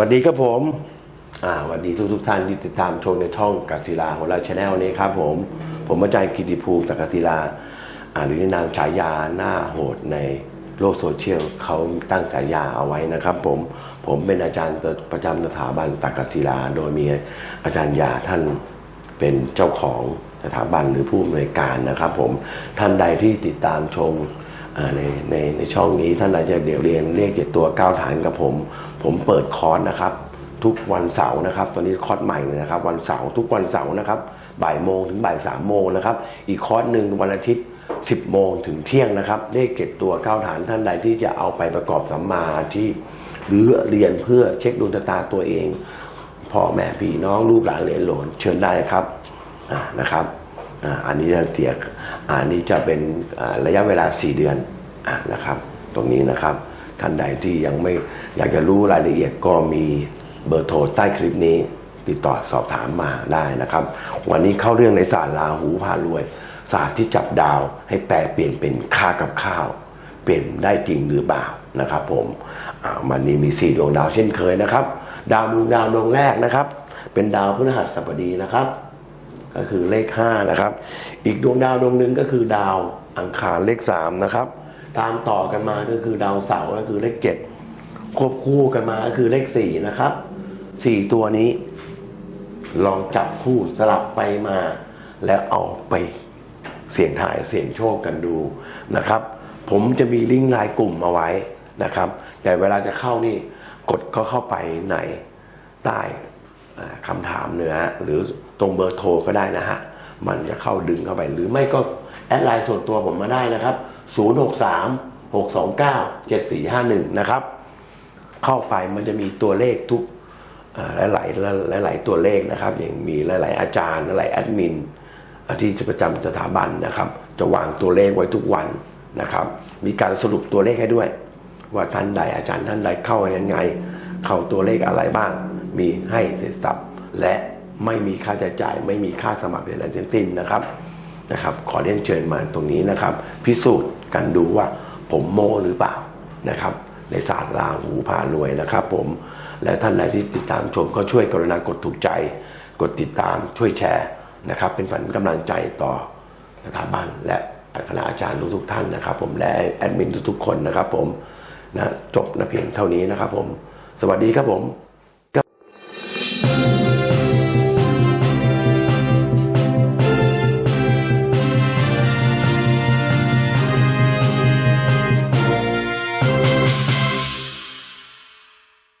สวัสดีครับผมอ่าสวัสดีทุกทุกท่านที่ติดตามชมในช่องกัศิลาของเราชาแนลนี้ครับผม ผมอาจารย์กิติภูมิจากกัศิลาอ่าหรือในนามฉายาหน้าโหดในโลกโซเชียลเขาตั้งฉายาเอาไว้นะครับ ผมผมเป็นอาจารย์ประจำสถาบันตักกศิลา โดยมีอาจารย์ยาท่านเป็นเจ้าของสถาบันหรือผู้อำนวยการนะครับ ผมท่านใดที่ติดตามชม ในในในช่องนี้ท่านใดจะเดี๋ยวเรียนเรียกเจ็ดตัวก้าวฐานกับผม ผมเปิดคอร์สนะครับ ทุกวันเสาร์นะครับ ตอนนี้คอร์สใหม่เลยนะครับ วันเสาร์ทุกวันเสาร์นะครับบ่ายโมงถึงบ่ายสามโมงนะครับ อีกคอร์สหนึ่งวันอาทิตย์ 10 โมงถึงเที่ยงนะครับเลขเก็บตัวก้าวฐานท่านใดที่จะเอาไปประกอบสัมมาอาชีพหรือเรียนเพื่อเช็คดวงชะตาตัวเองพ่อแม่พี่น้องลูกหลานเหลนหลนเชิญได้ครับนะครับอันนี้จะเสียอันนี้จะเป็นระยะเวลา 4 เดือน อ่านะครับ ตรงนี้นะครับ ท่านใดที่ยังไม่อยากจะรู้รายละเอียดก็มีเบอร์โทรใต้คลิปนี้ ติดต่อสอบถามมาได้นะครับ วันนี้เข้าเรื่องในศาสตร์ลาหูพารวยศาสตร์ที่จับดาวให้แปลเปลี่ยนเป็นค่ากับข้าว เปลี่ยนได้จริงหรือเปล่านะครับ ผมอ่าวันนี้มีสี่ดวงดาวเช่นเคยนะครับ ดาวดวงดาวดวงแรกนะครับ เป็นดาวพฤหัสบดีนะครับ ก็คือเลขห้านะครับ อีกดวงดาวดวงหนึ่งก็คือดาวอังคารเลขสามนะครับ ตามต่อกันมาก็คือดาวเสาร์ก็คือเลขเจ็ดควบคู่กันมาก็คือเลขสี่นะครับสี่ตัวนี้ ลองจับคู่สลับไปมา แล้วเอาไปเสี่ยงทายเสี่ยงโชคกันดูนะครับ ผมจะมีลิงก์ไลน์กลุ่มมาไว้นะครับ แต่เวลาจะเข้านี่กดก็เข้าไปในใต้คำถามเนื้อหรือตรงเบอร์โทรก็ได้นะฮะ มันจะเข้าดึงเข้าไป หรือไม่ก็แอดไลน์ส่วนตัวผมมาได้นะครับ 063 629 7451 นะครับ เข้าไปมันจะมีตัวเลขทุกอ่าหลายหลายตัวเลขนะครับ อย่างมีหลาย ๆ อาจารย์หลายแอดมินที่จะประจำสถาบันนะครับ จะวางตัวเลขไว้ทุกวันนะครับ มีการสรุปตัวเลขให้ด้วย ว่าท่านใดอาจารย์ท่านใดเข้ายังไง เข้าตัวเลขอะไรบ้าง มีให้เสร็จสับและ ไม่มีค่าใช้จ่าย ไม่มีค่าสมัครใดๆทั้งสิ้นนะครับนะครับ ขอเรียนเชิญมาตรงนี้นะครับ พิสูจน์กันดูว่าผมโม้หรือเปล่านะครับ ในศาสตร์ลาหูพารวยนะครับ ผมและท่านใดที่ติดตามชมก็ช่วยกรุณากดถูกใจ กดติดตามช่วยแชร์นะครับ เป็นฝันกำลังใจต่อสถาบันและคณะอาจารย์ทุกท่านนะครับ ผมและแอดมินทุกๆคนนะครับ ผมนะจบนะเพียงเท่านี้นะครับ ผม สวัสดีครับผม